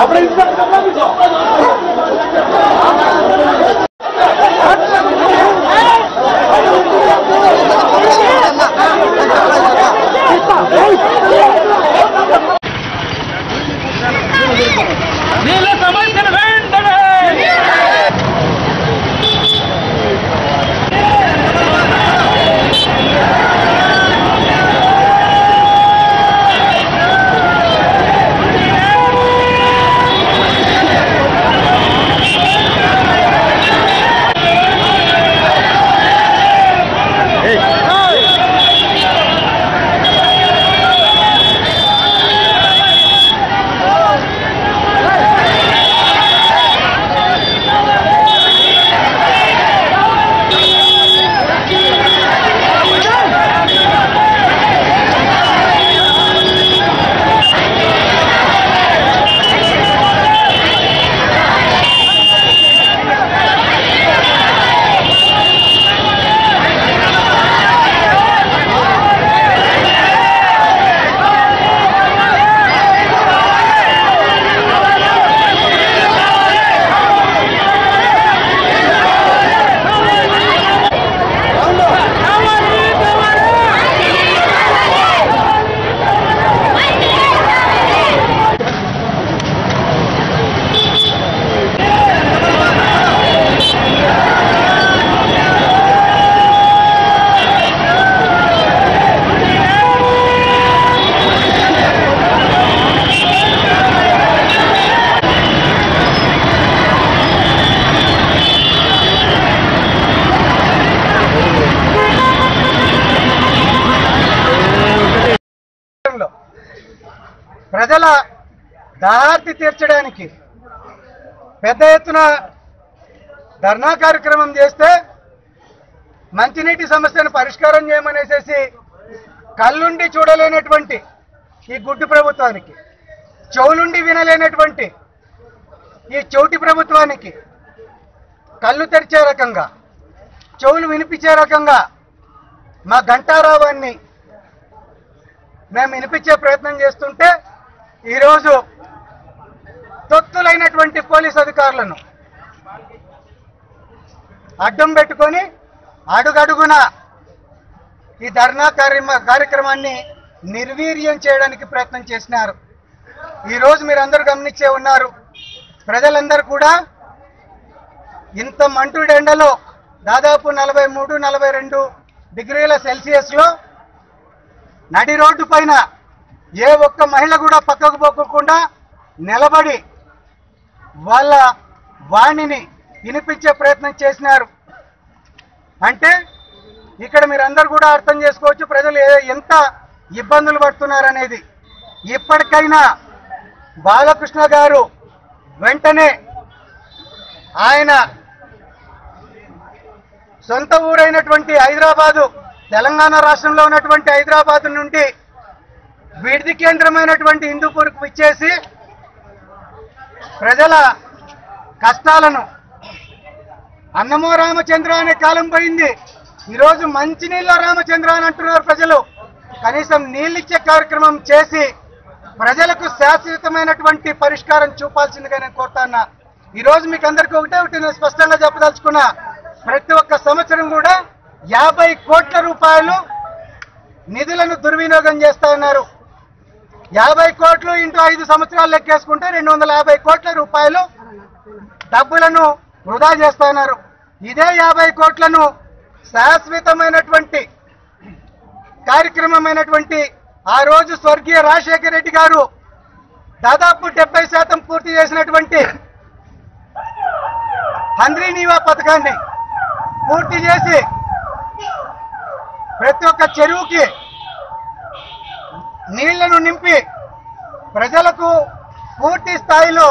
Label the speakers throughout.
Speaker 1: આપણે ઇન્સાન કરવાનું
Speaker 2: છે ప్రజల దాహార్తి తీర్చడానికి పెద్ద ఎత్తున ధర్నా కార్యక్రమం చేస్తే మంచినీటి సమస్యను పరిష్కారం చేయమనేసేసి కళ్ళుండి చూడలేనటువంటి ఈ గుడ్డు ప్రభుత్వానికి చెవులుండి వినలేనటువంటి ఈ చౌటి ప్రభుత్వానికి కళ్ళు తెరిచే రకంగా చెవులు వినిపించే రకంగా మా ఘంటారావాన్ని మేము వినిపించే ప్రయత్నం చేస్తుంటే ఈరోజు తొత్తులైనటువంటి పోలీస్ అధికారులను అడ్డం పెట్టుకొని అడుగడుగున ఈ ధర్నా కార్యమ కార్యక్రమాన్ని నిర్వీర్యం చేయడానికి ప్రయత్నం చేసినారు. ఈరోజు మీరందరూ గమనించే ఉన్నారు ప్రజలందరూ కూడా ఇంత మంటుడు ఎండలో దాదాపు నలభై మూడు నలభై రెండు డిగ్రీల సెల్సియస్లో నడి రోడ్డు పైన ఏ ఒక్క మహిళ కూడా పక్కకు పోకుండా నిలబడి వాళ్ళ వాణిని వినిపించే ప్రయత్నం చేసినారు. అంటే ఇక్కడ మీరందరూ కూడా అర్థం చేసుకోవచ్చు ప్రజలు ఎంత ఇబ్బందులు పడుతున్నారనేది. ఇప్పటికైనా బాలకృష్ణ గారు వెంటనే ఆయన సొంత ఊరైనటువంటి హైదరాబాదు తెలంగాణ రాష్ట్రంలో ఉన్నటువంటి హైదరాబాదు నుండి విడిది కేంద్రమైనటువంటి హిందూపూర్కు ఇచ్చేసి ప్రజల కష్టాలను అన్నమో రామచంద్ర అనే కాలం పోయింది. ఈరోజు మంచినీళ్ళ రామచంద్ర అని అంటున్నారు ప్రజలు. కనీసం నీళ్ళిచ్చే కార్యక్రమం చేసి ప్రజలకు శాశ్వతమైనటువంటి పరిష్కారం చూపాల్సిందిగా నేను కోరుతాన్నా ఈరోజు మీకు అందరికీ ఒకటే ఒకటి నేను స్పష్టంగా చెప్పదలుచుకున్నా. ప్రతి ఒక్క సంవత్సరం కూడా యాభై కోట్ల రూపాయలు నిధులను దుర్వినియోగం చేస్తా ఉన్నారు. యాభై కోట్లు ఇంటూ ఐదు సంవత్సరాలు లెక్కేసుకుంటే రెండు వందల యాభై కోట్ల రూపాయలు డబ్బులను వృధా చేస్తున్నారు. ఇదే యాభై కోట్లను శాశ్వతమైనటువంటి కార్యక్రమమైనటువంటి ఆ రోజు స్వర్గీయ రాజశేఖర రెడ్డి గారు దాదాపు డెబ్బై శాతం పూర్తి చేసినటువంటి హంద్రీనీవా పథకాన్ని పూర్తి చేసి ప్రతి ఒక్క చెరువుకి నీళ్ళను నింపి ప్రజలకు పూర్తి స్థాయిలో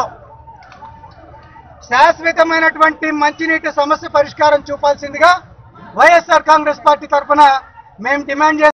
Speaker 2: శాశ్వతమైనటువంటి మంచినీటి సమస్య పరిష్కారం చూపాల్సిందిగా వైఎస్ఆర్ కాంగ్రెస్ పార్టీ తరఫున మేము డిమాండ్ చేస్తాం